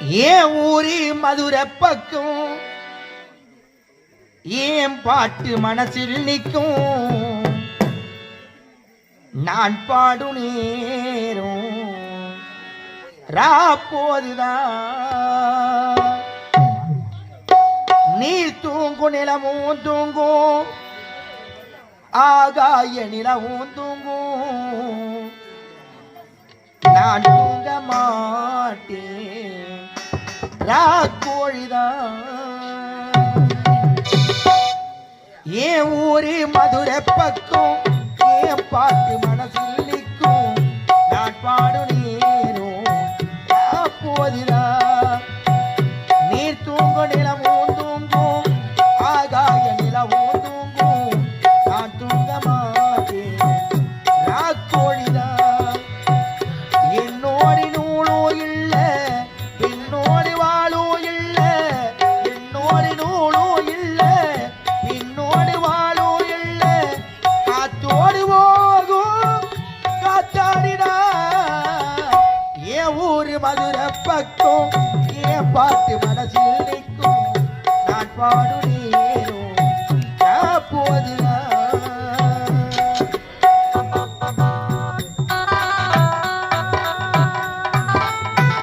ஏன் ஊரி மதுரை பக்கம்? ஏன் பாட்டு மனசில் நிற்கும்? நான் பாடு நேரும் ராப்போதுதான். நீ தூங்கும் நிலமும் தூங்கும் ஆகாய நிலமும் தூங்கும். நான் தூங்க மாட்டேன். கோழிதான் ஏன் ஊரு மதுரை பக்கம்? ஏன் பாட்டு மனசில் நிற்கும்? நான் பாடு நீரும் போதிதான் நீர் தூங்கும் நிலம் மதுர பக்கம் என் பாட்டு மனசில் நிற்கும். நான் பாடுனே